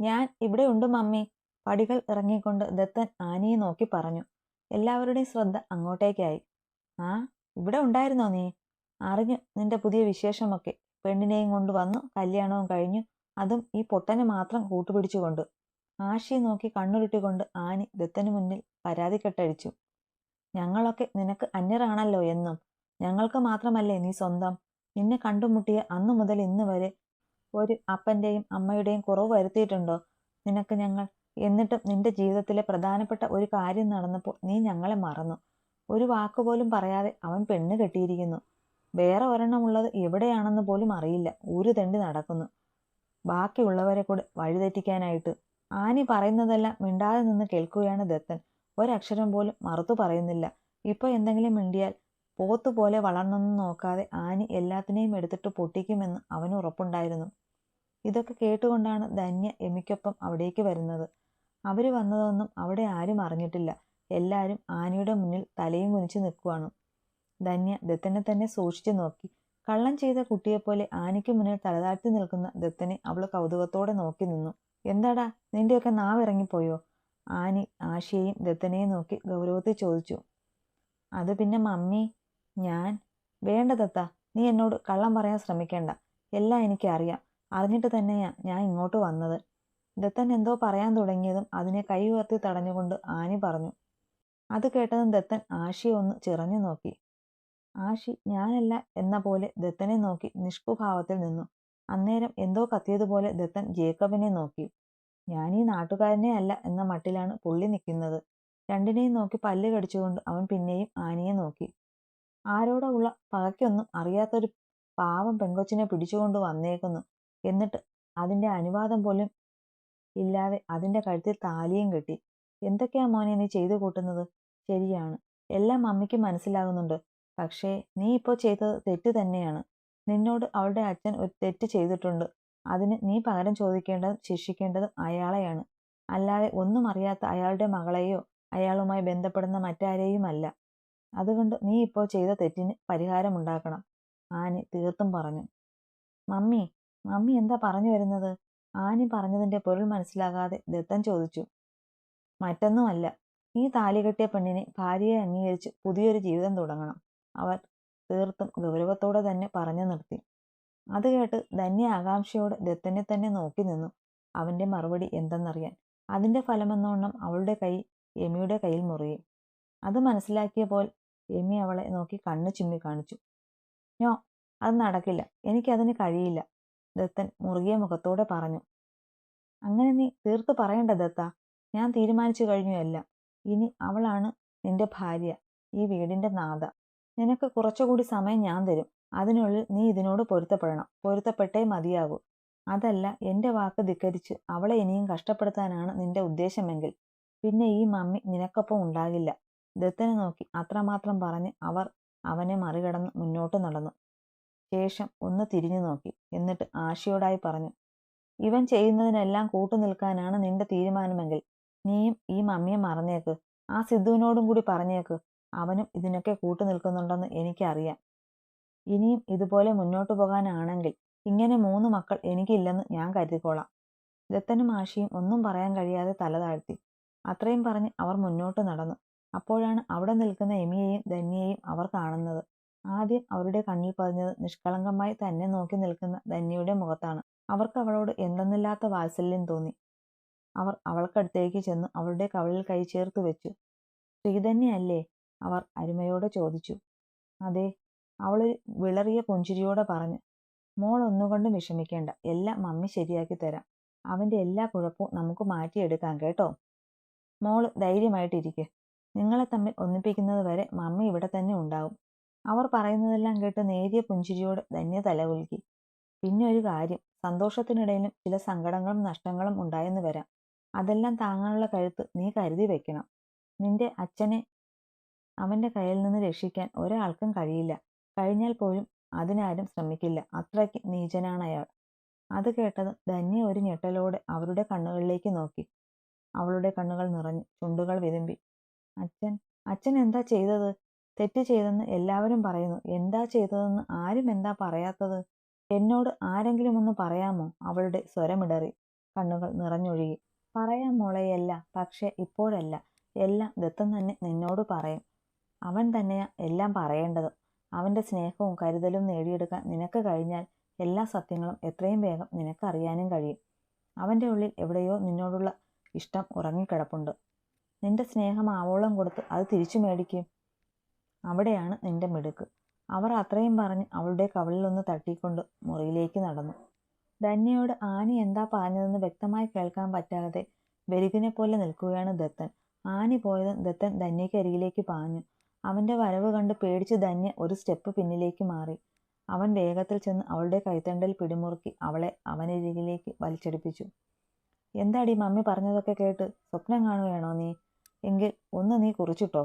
ഞാൻ ഇവിടെ ഉണ്ട് മമ്മി. പടികൾ ഇറങ്ങിക്കൊണ്ട് ദത്തൻ ആനിയെ നോക്കി പറഞ്ഞു. എല്ലാവരുടെയും ശ്രദ്ധ അങ്ങോട്ടേക്കായി. ആ ഇവിടെ ഉണ്ടായിരുന്നോ നീ? അറിഞ്ഞു നിന്റെ പുതിയ വിശേഷമൊക്കെ. പെണ്ണിനെയും കൊണ്ട് വന്നു കല്യാണവും കഴിഞ്ഞു. അതും ഈ പൊട്ടനെ മാത്രം കൂട്ടുപിടിച്ചുകൊണ്ട്. ആഷിയെ നോക്കി കണ്ണുരുട്ടിക്കൊണ്ട് ആനി ദത്തന് മുന്നിൽ പരാതി കെട്ടഴിച്ചു ഞങ്ങളൊക്കെ നിനക്ക് അന്യരാണല്ലോ എന്നും. ഞങ്ങൾക്ക് മാത്രമല്ലേ നീ സ്വന്തം. നിന്നെ കണ്ടുമുട്ടിയ അന്നു മുതൽ ഇന്ന് വരെ ഒരു അപ്പന്റെയും അമ്മയുടെയും കുറവ് വരുത്തിയിട്ടുണ്ടോ? നിനക്ക് ഞങ്ങൾ എന്നിട്ടും നിന്റെ ജീവിതത്തിലെ പ്രധാനപ്പെട്ട ഒരു കാര്യം നടന്നപ്പോൾ നീ ഞങ്ങളെ മറന്നു. ഒരു വാക്കുപോലും പറയാതെ അവൻ പെണ്ണ് കെട്ടിയിരിക്കുന്നു. വേറെ ഒരെണ്ണമുള്ളത് എവിടെയാണെന്ന് പോലും അറിയില്ല. ഊരു തെണ്ടി നടക്കുന്നു. ബാക്കിയുള്ളവരെ കൂടെ വഴിതെറ്റിക്കാനായിട്ട്. ആനി പറയുന്നതെല്ലാം മിണ്ടാതെ നിന്ന് കേൾക്കുകയാണ് ദത്തൻ. ഒരക്ഷരം പോലും മറുത്തു പറയുന്നില്ല. ഇപ്പൊ എന്തെങ്കിലും മിണ്ടിയാൽ പോത്തുപോലെ വളർന്നൊന്നും നോക്കാതെ ആനി എല്ലാത്തിനെയും എടുത്തിട്ട് പൊട്ടിക്കുമെന്ന് അവന് ഉറപ്പുണ്ടായിരുന്നു. ഇതൊക്കെ കേട്ടുകൊണ്ടാണ് ധന്യ എമിക്കൊപ്പം അവിടേക്ക് വരുന്നത്. അവർ വന്നതൊന്നും അവിടെ ആരും അറിഞ്ഞിട്ടില്ല. എല്ലാവരും ആനയുടെ മുന്നിൽ തലയും കുനിച്ച് നിൽക്കുവാണ്. ധന്യ ദത്തനെ തന്നെ സൂക്ഷിച്ചു നോക്കി. കള്ളം ചെയ്ത കുട്ടിയെപ്പോലെ ആനയ്ക്ക് മുന്നിൽ തലതാഴ്ത്തി നിൽക്കുന്ന ദത്തനെ അവൾ കൗതുകത്തോടെ നോക്കി നിന്നു. എന്താടാ നിന്റെയൊക്കെ നാവ് ഇറങ്ങിപ്പോയോ ആനി ആശയെയും ദത്തനെയും നോക്കി ഗൗരവത്തിൽ ചോദിച്ചു. അത് പിന്നെ മമ്മി ഞാൻ? വേണ്ട തത്ത നീ എന്നോട് കള്ളം പറയാൻ ശ്രമിക്കേണ്ട. എല്ലാം എനിക്കറിയാം. അറിഞ്ഞിട്ട് തന്നെയാ ഞാൻ ഇങ്ങോട്ട് വന്നത്. ദത്തൻ എന്തോ പറയാൻ തുടങ്ങിയതും അതിനെ കൈ ഉയർത്തി തടഞ്ഞുകൊണ്ട് ആനി പറഞ്ഞു. അത് കേട്ടതും ദത്തൻ ആഷിയെ ഒന്ന് ചിറഞ്ഞു നോക്കി. ആഷി ഞാനല്ല എന്ന പോലെ ദത്തനെ നോക്കി നിഷ്കുഭാവത്തിൽ നിന്നു. അന്നേരം എന്തോ കത്തിയതുപോലെ ദത്തൻ ജേക്കബിനെ നോക്കി. ഞാൻ ഈ നാട്ടുകാരനെ അല്ല എന്ന മട്ടിലാണ് പുള്ളി നിൽക്കുന്നത്. രണ്ടിനെയും നോക്കി പല്ല് കടിച്ചുകൊണ്ട് അവൻ പിന്നെയും ആനിയെ നോക്കി. ആരോടോ ഉള്ള പകയ്ക്കൊന്നും അറിയാത്തൊരു പാവം പെങ്കൊച്ചിനെ പിടിച്ചുകൊണ്ട് വന്നേക്കുന്നു. എന്നിട്ട് അതിന്റെ അനുവാദം പോലും ഇല്ലാതെ അതിന്റെ കഴുത്തിൽ താലിയും കെട്ടി. എന്തൊക്കെയാ മോനെ നീ ചെയ്തു കൂട്ടുന്നത്? ശരിയാണ്. എല്ലാം അമ്മയ്ക്ക് മനസ്സിലാകുന്നുണ്ട്. പക്ഷേ നീ ഇപ്പോൾ ചെയ്തത് തെറ്റ് തന്നെയാണ്. നിന്നോട് അവളുടെ അച്ഛൻ ഒരു തെറ്റ് ചെയ്തിട്ടുണ്ട്. അതിന് നീ പകരം ചോദിക്കേണ്ടതും ശിക്ഷിക്കേണ്ടതും അയാളെയാണ്. അല്ലാതെ ഒന്നും അറിയാത്ത അയാളുടെ മകളെയോ അയാളുമായി ബന്ധപ്പെടുന്ന മറ്റാരെയുമല്ല. അതുകൊണ്ട് നീ ഇപ്പോൾ ചെയ്ത തെറ്റിന് പരിഹാരമുണ്ടാക്കണം ആനി തീർത്തും പറഞ്ഞു. മമ്മി മമ്മി എന്താ പറഞ്ഞു വരുന്നത്? ആനി പറഞ്ഞതിന്റെ പൊരുൾ മനസ്സിലാകാതെ ദത്തൻ ചോദിച്ചു. മറ്റൊന്നുമല്ല ഈ താലി കെട്ടിയ പെണ്ണിനെ ഭാര്യയെ അംഗീകരിച്ച് പുതിയൊരു ജീവിതം തുടങ്ങണം. അവർ തീർത്തും ഗൗരവത്തോടെ തന്നെ പറഞ്ഞു നിർത്തി. അത് കേട്ട് ധന്യ ആകാംക്ഷയോടെ ദത്തനെ തന്നെ നോക്കി നിന്നു. അവന്റെ മറുപടി എന്തെന്നറിയാൻ. അതിന്റെ ഫലമെന്നോണം അവളുടെ കൈ യമിയുടെ കയ്യിൽ മുറിയും അത് മനസ്സിലാക്കിയപ്പോൾ എമി അവളെ നോക്കി കണ്ണു ചിമ്മി കാണിച്ചു. ഞോ അത് നടക്കില്ല. എനിക്കതിന് കഴിയില്ല ദത്തൻ മുറുകിയ മുഖത്തോടെ പറഞ്ഞു. അങ്ങനെ നീ തീർത്ത് പറയണ്ട ദത്ത. ഞാൻ തീരുമാനിച്ചു കഴിഞ്ഞു എല്ലാം. ഇനി അവളാണ് നിന്റെ ഭാര്യ ഈ വീടിന്റെ നാഥ. നിനക്ക് കുറച്ചുകൂടി സമയം ഞാൻ തരും. അതിനുള്ളിൽ നീ ഇതിനോട് പൊരുത്തപ്പെടണം. പൊരുത്തപ്പെട്ടേ മതിയാകൂ. അതല്ല എന്റെ വാക്ക് ധിക്കരിച്ച് അവളെ ഇനിയും കഷ്ടപ്പെടുത്താനാണ് നിന്റെ ഉദ്ദേശമെങ്കിൽ. പിന്നെ ഈ മമ്മി നിനക്കൊപ്പം ഉണ്ടാകില്ല. ദത്തനെ നോക്കി അത്രമാത്രം പറഞ്ഞ് അവർ അവനെ മറികടന്ന് മുന്നോട്ട് നടന്നു. ശേഷം ഒന്ന് തിരിഞ്ഞു നോക്കി. എന്നിട്ട് ആശയോടായി പറഞ്ഞു ഇവൻ ചെയ്യുന്നതിനെല്ലാം കൂട്ടുനിൽക്കാനാണ് നിന്റെ തീരുമാനമെങ്കിൽ നീയും ഈ മമ്മിയെ മറന്നേക്ക്. ആ സിദ്ധുവിനോടും കൂടി പറഞ്ഞേക്ക്. അവനും ഇതിനൊക്കെ കൂട്ടു നിൽക്കുന്നുണ്ടെന്ന് എനിക്കറിയാം. ഇനിയും ഇതുപോലെ മുന്നോട്ടു പോകാനാണെങ്കിൽ ഇങ്ങനെ മൂന്ന് മക്കൾ എനിക്കില്ലെന്ന് ഞാൻ കരുതിക്കോളാം. ദത്തനും ആശയും ഒന്നും പറയാൻ കഴിയാതെ തല താഴ്ത്തി. അത്രയും പറഞ്ഞ് അവർ മുന്നോട്ട് നടന്നു. അപ്പോഴാണ് അവിടെ നിൽക്കുന്ന എമിയെയും ധന്യയെയും അവർ കാണുന്നത്. ആദ്യം അവരുടെ കണ്ണിൽ പതിഞ്ഞത് നിഷ്കളങ്കമായി തന്നെ നോക്കി നിൽക്കുന്ന ധന്യയുടെ മുഖത്താണ്. അവർക്ക് അവളോട് എന്തെന്നില്ലാത്ത വാത്സല്യം തോന്നി. അവർ അവൾക്കടുത്തേക്ക് ചെന്ന് അവളുടെ കവളിൽ കൈ ചേർത്ത് വെച്ചു. ശ്രീധന്യല്ലേ അവർ അരുമയോടെ ചോദിച്ചു. അതെ അവളൊരു വിളറിയ പുഞ്ചിരിയോടെ പറഞ്ഞു. മോൾ ഒന്നുകൊണ്ടും വിഷമിക്കേണ്ട. എല്ലാം മമ്മി ശരിയാക്കി തരാം. അവന്റെ എല്ലാ കുഴപ്പവും നമുക്ക് മാറ്റിയെടുക്കാം കേട്ടോ. മോൾ ധൈര്യമായിട്ടിരിക്കെ. നിങ്ങളെ തമ്മിൽ ഒന്നിപ്പിക്കുന്നത് വരെ മമ്മി ഇവിടെ തന്നെ ഉണ്ടാവും. അവർ പറയുന്നതെല്ലാം കേട്ട് നേരിയ പുഞ്ചിരിയോട് ധന്യ തലകുലുക്കി പിന്നെ ഒരു കാര്യം സന്തോഷത്തിനിടയിലും ചില സങ്കടങ്ങളും നഷ്ടങ്ങളും ഉണ്ടായെന്ന് വരാം. അതെല്ലാം താങ്ങാനുള്ള കഴുത്ത് നീ കരുതി വെക്കണം. നിന്റെ അച്ഛനെ അവന്റെ കയ്യിൽ നിന്ന് രക്ഷിക്കാൻ ഒരാൾക്കും കഴിയില്ല. കഴിഞ്ഞാൽ പോലും അതിനാരും ശ്രമിക്കില്ല. അത്രയ്ക്ക് നീചനാണ് അയാൾ. അത് കേട്ടത് ധന്യ ഒരു ഞെട്ടലോടെ അവരുടെ കണ്ണുകളിലേക്ക് നോക്കി. അവളുടെ കണ്ണുകൾ നിറഞ്ഞു ചുണ്ടുകൾ വിതുമ്പി. അച്ഛൻ അച്ഛൻ എന്താ ചെയ്തത്? തെറ്റ് ചെയ്തെന്ന് എല്ലാവരും പറയുന്നു. എന്താ ചെയ്തതെന്ന് ആരും എന്താ പറയാത്തത്? എന്നോട് ആരെങ്കിലും ഒന്ന് പറയാമോ? അവളുടെ സ്വരമിടറി. കണ്ണുകൾ നിറഞ്ഞൊഴുകി. പറയാം മോളെയല്ല പക്ഷെ ഇപ്പോഴല്ല. എല്ലാം ദത്തൻ തന്നെ നിന്നോട് പറയും. അവൻ തന്നെയാ എല്ലാം പറയേണ്ടത്. അവന്റെ സ്നേഹവും കരുതലും നേടിയെടുക്കാൻ നിനക്ക് കഴിഞ്ഞാൽ എല്ലാ സത്യങ്ങളും എത്രയും വേഗം നിനക്കറിയാനും കഴിയും. അവന്റെ ഉള്ളിൽ എവിടെയോ നിന്നോടുള്ള ഇഷ്ടം ഉറങ്ങിക്കിടപ്പുണ്ട്. നിന്റെ സ്നേഹം ആവോളം കൊടുത്ത് അത് തിരിച്ചു മേടിക്കും. അവിടെയാണ് നിന്റെ മിടുക്ക്. അവർ അത്രയും പറഞ്ഞ് അവളുടെ കവിളിലൊന്ന് തട്ടിക്കൊണ്ട് മുറിയിലേക്ക് നടന്നു. ധന്യയോട് ആനി എന്താ പറഞ്ഞതെന്ന് വ്യക്തമായി കേൾക്കാൻ പറ്റാതെ ബെരുകിനെ പോലെ നിൽക്കുകയാണ് ദത്തൻ. ആനി പോയതും ദത്തൻ ധന്യയ്ക്ക് അരികിലേക്ക് പാഞ്ഞു. അവന്റെ വരവ് കണ്ട് പേടിച്ച് ധന്യ ഒരു സ്റ്റെപ്പ് പിന്നിലേക്ക് മാറി. അവൻ വേഗത്തിൽ ചെന്ന് അവളുടെ കൈത്തണ്ടൽ പിടിമുറുക്കി അവളെ അവനരികിലേക്ക് വലിച്ചടിപ്പിച്ചു. എന്താടി മമ്മി പറഞ്ഞതൊക്കെ കേട്ട് സ്വപ്നം കാണുകയാണോ നീ? എങ്കിൽ ഒന്ന് നീ കുറിച്ചിട്ടോ?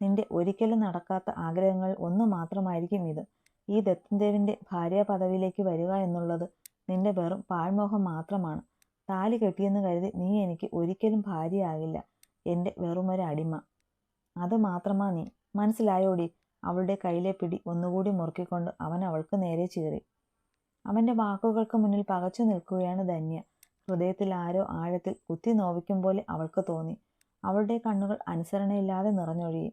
നിന്റെ ഒരിക്കലും നടക്കാത്ത ആഗ്രഹങ്ങൾ ഒന്ന് മാത്രമായിരിക്കും ഇത്. ഈ ദത്തൻദേവിന്റെ ഭാര്യ പദവിയിലേക്ക് വരിക എന്നുള്ളത് നിന്റെ വെറും പാഴ്മോഹം മാത്രമാണ്. താലി കെട്ടിയെന്ന് കരുതി നീ എനിക്ക് ഒരിക്കലും ഭാര്യയാകില്ല. എന്റെ വെറുമൊരു അടിമ. അത് മാത്രമാ നീ. മനസ്സിലായോടി? അവളുടെ കയ്യിലെ പിടി ഒന്നുകൂടി മുറുക്കിക്കൊണ്ട് അവൻ അവൾക്ക് നേരെ ചീറി. അവന്റെ വാക്കുകൾക്ക് മുന്നിൽ പകച്ചു നിൽക്കുകയാണ് ധന്യ. ഹൃദയത്തിൽ ആരോ ആഴത്തിൽ കുത്തി നോവിക്കും പോലെ അവൾക്ക് തോന്നി. അവളുടെ കണ്ണുകൾ അനുസരണയില്ലാതെ നിറഞ്ഞൊഴുകി.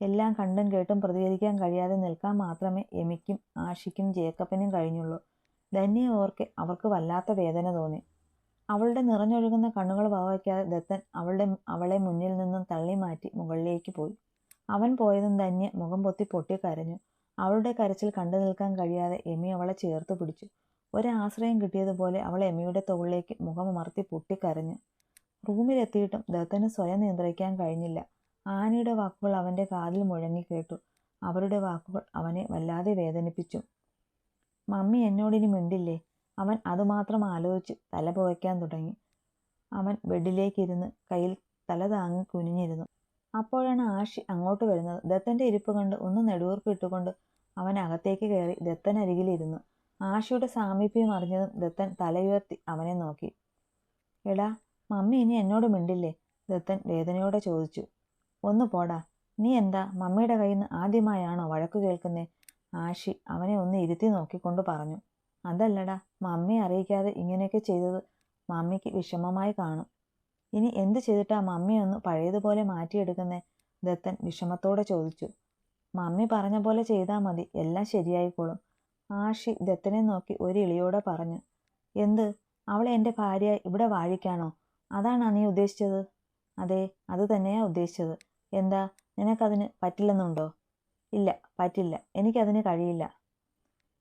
എല്ലാം കണ്ടും കേട്ടും പ്രതികരിക്കാൻ കഴിയാതെ നിൽക്കാൻ മാത്രമേ എമിക്കും ആഷിക്കും ജേക്കബിനും കഴിഞ്ഞുള്ളൂ. ധന്യ ഓർക്കെ അവർക്ക് വല്ലാത്ത വേദന തോന്നി. അവളുടെ നിറഞ്ഞൊഴുകുന്ന കണ്ണുകൾ വകവയ്ക്കാതെ ദത്തൻ അവളുടെ അവളെ മുന്നിൽ നിന്നും തള്ളി മാറ്റി മുകളിലേക്ക് പോയി. അവൻ പോയതും ധന്യ മുഖം പൊത്തി പൊട്ടി കരഞ്ഞു. അവളുടെ കരച്ചിൽ കണ്ടു നിൽക്കാൻ കഴിയാതെ എമി അവളെ ചേർത്ത് പിടിച്ചു. ഒരാശ്രയം കിട്ടിയതുപോലെ അവൾ എമിയുടെ തോളിലേക്ക് മുഖമമർത്തി പൊട്ടിക്കരഞ്ഞു റൂമിലെത്തിയിട്ടും ദത്തന് സ്വയം നിയന്ത്രിക്കാൻ കഴിഞ്ഞില്ല. ആനയുടെ വാക്കുകൾ അവന്റെ കാതിൽ മുഴങ്ങി കേട്ടു. അവരുടെ വാക്കുകൾ അവനെ വല്ലാതെ വേദനിപ്പിച്ചു. മമ്മി എന്നോടിനി മിണ്ടില്ലേ അവൻ അതുമാത്രം ആലോചിച്ച് തല പുകയ്ക്കാൻ തുടങ്ങി. അവൻ ബെഡിലേക്കിരുന്ന് കയ്യിൽ തല താങ്ങി കുനിഞ്ഞിരുന്നു. അപ്പോഴാണ് ആഷി അങ്ങോട്ട് വരുന്നത്. ദത്തന്റെ ഇരിപ്പ് കണ്ട് ഒന്ന് നെടുവീർപ്പിട്ടുകൊണ്ട് അവൻ അകത്തേക്ക് കയറി ദത്തൻ അരികിലിരുന്നു. ആഷിയുടെ സാമീപ്യം അറിഞ്ഞതും ദത്തൻ തലയുയർത്തി അവനെ നോക്കി. എടാ മമ്മി ഇനി എന്നോട് മിണ്ടില്ലേ? ദത്തൻ വേദനയോടെ ചോദിച്ചു. ഒന്ന് പോടാ. നീ എന്താ മമ്മിയുടെ കയ്യിൽ നിന്ന് ആദ്യമായാണോ വഴക്കു കേൾക്കുന്നേ? ആഷി അവനെ ഒന്ന് ഇരുത്തി നോക്കിക്കൊണ്ട് പറഞ്ഞു. അതല്ലടാ മമ്മി അറിയിക്കാതെ ഇങ്ങനെയൊക്കെ ചെയ്തത് മമ്മിക്ക് വിഷമമായി കാണും. ഇനി എന്ത് ചെയ്തിട്ടാ മമ്മിയൊന്ന് പഴയതുപോലെ മാറ്റിയെടുക്കുന്നേ? ദത്തൻ വിഷമത്തോടെ ചോദിച്ചു. മമ്മി പറഞ്ഞ പോലെ ചെയ്താൽ മതി. എല്ലാം ശരിയായിക്കോളും. ആഷി ദത്തനെ നോക്കി ഒരു ഇളിയോടെ പറഞ്ഞു. എന്ത്? അവളെ എന്റെ ഭാര്യയായി ഇവിടെ വാഴിക്കാണോ? അതാണോ നീ ഉദ്ദേശിച്ചത്? അതെ അത് തന്നെയാ ഉദ്ദേശിച്ചത്. എന്താ നിനക്കതിന് പറ്റില്ലെന്നുണ്ടോ? ഇല്ല പറ്റില്ല. എനിക്കതിന് കഴിയില്ല.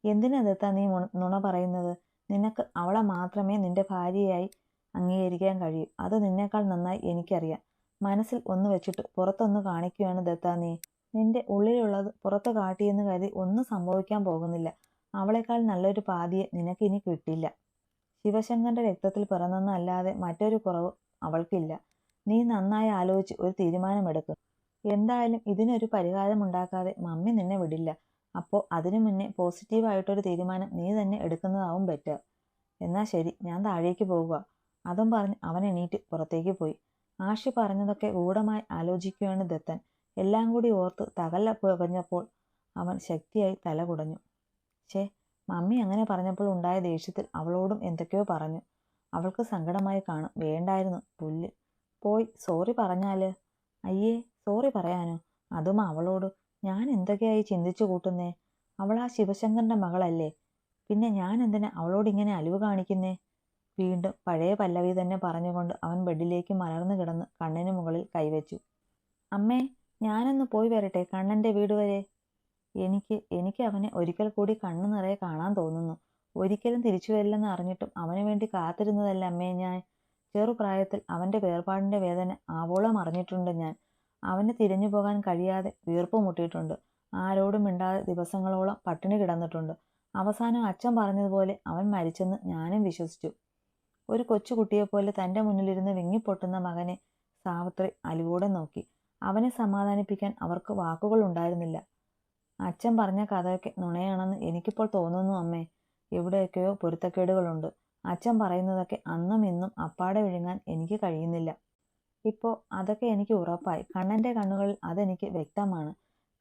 എന്തിനാ നീ നുണ പറയുന്നത്? നിനക്ക് അവളെ മാത്രമേ നിന്റെ ഭാര്യയായി അംഗീകരിക്കാൻ കഴിയൂ. അത് നിന്നേക്കാൾ നന്നായി എനിക്കറിയാം. മനസ്സിൽ ഒന്ന് വെച്ചിട്ട് പുറത്തൊന്ന് കാണിക്കുകയാണ് ദത്ത നീ. നിന്റെ ഉള്ളിലുള്ളത് പുറത്ത് കാട്ടിയെന്ന് കരുതി ഒന്നും സംഭവിക്കാൻ പോകുന്നില്ല. അവളെക്കാൾ നല്ലൊരു പാതിയെ നിനക്കിനി കിട്ടില്ല. ശിവശങ്കറിന്റെ രക്തത്തിൽ പിറന്നെന്നല്ലാതെ മറ്റൊരു കുറവ് അവൾക്കില്ല. നീ നന്നായി ആലോചിച്ച് ഒരു തീരുമാനമെടുക്കും. എന്തായാലും ഇതിനൊരു പരിഹാരം ഉണ്ടാക്കാതെ മമ്മി നിന്നെ വിടില്ല. അപ്പോൾ അതിനു മുന്നേ പോസിറ്റീവായിട്ടൊരു തീരുമാനം നീ തന്നെ എടുക്കുന്നതാവും ബെറ്റർ എന്നാ ശരി ഞാൻ താഴേക്ക് പോവുക അതും പറഞ്ഞ് അവൻ എണീറ്റ് പുറത്തേക്ക് പോയി. ആഷി പറഞ്ഞതൊക്കെ ഗൂഢമായി ആലോചിക്കുകയാണ് ദത്തൻ. എല്ലാം കൂടി ഓർത്ത് തകല്ല പുകഞ്ഞപ്പോൾ അവൻ ശക്തിയായി തല കുടഞ്ഞു. ഛേ മമ്മി അങ്ങനെ പറഞ്ഞപ്പോൾ ഉണ്ടായ ദേഷ്യത്തിൽ അവളോടും എന്തൊക്കെയോ പറഞ്ഞു. അവൾക്ക് സങ്കടമായി കാണും. വേണ്ടായിരുന്നു പുല്ല്. പോയി സോറി പറഞ്ഞാൽ. അയ്യേ സോറി പറയാനോ? അതും അവളോട് ഞാൻ എന്തൊക്കെയായി ചിന്തിച്ചു കൂട്ടുന്നേ? അവൾ ആ ശിവശങ്കറിന്റെ മകളല്ലേ? പിന്നെ ഞാൻ എന്തിനാ അവളോട് ഇങ്ങനെ അലിവ് കാണിക്കുന്നേ? വീണ്ടും പഴയ പല്ലവി തന്നെ പറഞ്ഞുകൊണ്ട് അവൻ ബെഡിലേക്ക് മലർന്നു കിടന്ന് കണ്ണിന് മുകളിൽ കൈവച്ചു. അമ്മേ ഞാനൊന്ന് പോയി വരട്ടെ കണ്ണന്റെ വീട് വരെ? എനിക്ക് എനിക്ക് അവനെ ഒരിക്കൽ കൂടി കണ്ണു നിറയെ കാണാൻ തോന്നുന്നു. ഒരിക്കലും തിരിച്ചു വരില്ലെന്ന് അറിഞ്ഞിട്ടും അവന് വേണ്ടി കാത്തിരുന്നതല്ല അമ്മേ ഞാൻ? ചെറുപ്രായത്തിൽ അവന്റെ വേർപാടിന്റെ വേദന ആവോളം അറിഞ്ഞിട്ടുണ്ട് ഞാൻ. അവന് തിരിഞ്ഞു പോകാൻ കഴിയാതെ വീർപ്പ് മുട്ടിയിട്ടുണ്ട്. ആരോടും മിണ്ടാതെ ദിവസങ്ങളോളം പട്ടിണി കിടന്നിട്ടുണ്ട്. അവസാനം അച്ഛൻ പറഞ്ഞതുപോലെ അവൻ മരിച്ചെന്ന് ഞാനും വിശ്വസിച്ചു. ഒരു കൊച്ചുകുട്ടിയെപ്പോലെ തന്റെ മുന്നിലിരുന്ന് വിങ്ങിപ്പൊട്ടുന്ന മകനെ സാവിത്രി അലിവോടെ നോക്കി. അവനെ സമാധാനിപ്പിക്കാൻ അവർക്ക് വാക്കുകൾ ഉണ്ടായിരുന്നില്ല. അച്ഛൻ പറഞ്ഞ കഥയൊക്കെ നുണയാണെന്ന് എനിക്കിപ്പോൾ തോന്നുന്നു അമ്മേ. എവിടെയൊക്കെയോ പൊരുത്തക്കേടുകളുണ്ട്. അച്ഛൻ പറയുന്നതൊക്കെ അന്നും ഇന്നും അപ്പാടെ വിഴുങ്ങാൻ എനിക്ക് കഴിയുന്നില്ല. ഇപ്പോൾ അതൊക്കെ എനിക്ക് ഉറപ്പായി. കണ്ണന്റെ കണ്ണുകളിൽ അതെനിക്ക് വ്യക്തമാണ്.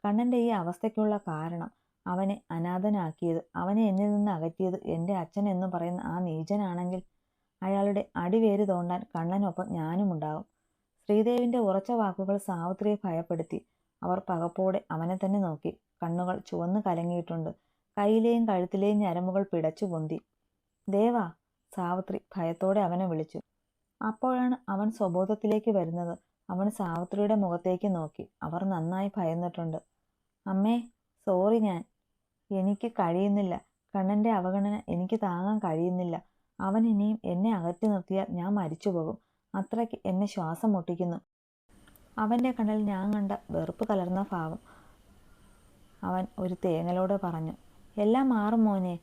കണ്ണന്റെ ഈ അവസ്ഥയ്ക്കുള്ള കാരണം അവനെ അനാഥനാക്കിയത് അവനെ എന്നിൽ നിന്ന് അകറ്റിയത് എന്റെ അച്ഛൻ എന്ന് പറയുന്ന ആ നീചനാണെങ്കിൽ അയാളുടെ അടിവേര് തോണ്ടാൻ കണ്ണനൊപ്പം ഞാനും ഉണ്ടാകും ശ്രീദേവിന്റെ ഉറച്ച വാക്കുകൾ സാവിത്രിയെ ഭയപ്പെടുത്തി. അവർ പകപ്പോടെ അവനെ തന്നെ നോക്കി. കണ്ണുകൾ ചുവന്നു കലങ്ങിയിട്ടുണ്ട്. കയ്യിലെയും കഴുത്തിലെയും ഞരമ്പുകൾ പിടച്ചു പൊന്തി. ദേവാ സാവിത്രി ഭയത്തോടെ അവനെ വിളിച്ചു. അപ്പോഴാണ് അവൻ സ്വബോധത്തിലേക്ക് വരുന്നത്. അവൻ സാവിത്രിയുടെ മുഖത്തേക്ക് നോക്കി. അവർ നന്നായി ഭയന്നിട്ടുണ്ട്. അമ്മേ സോറി ഞാൻ. എനിക്ക് കഴിയുന്നില്ല. കണ്ണന്റെ അവഗണന എനിക്ക് താങ്ങാൻ കഴിയുന്നില്ല. അവൻ ഇനിയും എന്നെ അകറ്റി നിർത്തിയാൽ ഞാൻ മരിച്ചുപോകും അത്രയ്ക്ക് എന്നെ ശ്വാസം മുട്ടിക്കുന്നു. അവന്റെ കണ്ണിൽ ഞാൻ കണ്ട വെറുപ്പ് കലർന്ന ഭാവം. അവൻ ഒരു തേങ്ങലോട് പറഞ്ഞു എല്ലാം മാറും മോനെ.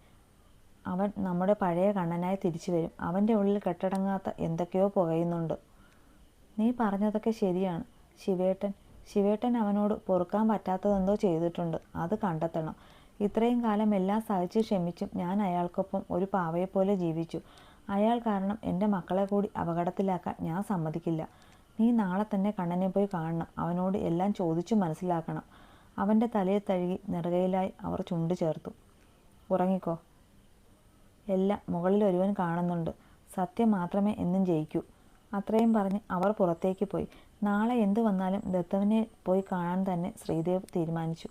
അവൻ നമ്മുടെ പഴയ കണ്ണനായി തിരിച്ചു വരും. അവന്റെ ഉള്ളിൽ കെട്ടടങ്ങാത്ത എന്തൊക്കെയോ പുകയുന്നുണ്ട്. നീ പറഞ്ഞതൊക്കെ ശരിയാണ്. ശിവേട്ടൻ ശിവേട്ടൻ അവനോട് പൊറുക്കാൻ പറ്റാത്തതെന്തോ ചെയ്തിട്ടുണ്ട്. അത് കണ്ടെത്തണം. ഇത്രയും കാലം എല്ലാം സഹിച്ച് ക്ഷമിച്ചും ഞാൻ അയാൾക്കൊപ്പം ഒരു പാവയെപ്പോലെ ജീവിച്ചു. അയാൾ കാരണം എന്റെ മക്കളെ കൂടി അപകടത്തിലാക്കാൻ ഞാൻ സമ്മതിക്കില്ല. നീ നാളെ തന്നെ കണ്ണനെ പോയി കാണണം. അവനോട് എല്ലാം ചോദിച്ചു മനസ്സിലാക്കണം. അവന്റെ തലയെ തഴുകി നെറുകയിലായി അവർ ചുണ്ടു ചേർത്തു. ഉറങ്ങിക്കോ. എല്ലാം മുകളിൽ ഒരുവൻ കാണുന്നുണ്ട്. സത്യം മാത്രമേ എന്നും ജയിക്കൂ. അത്രയും പറഞ്ഞ് അവർ പുറത്തേക്ക് പോയി. നാളെ എന്തു വന്നാലും ദത്തവനെ പോയി കാണാൻ തന്നെ ശ്രീദേവ് തീരുമാനിച്ചു.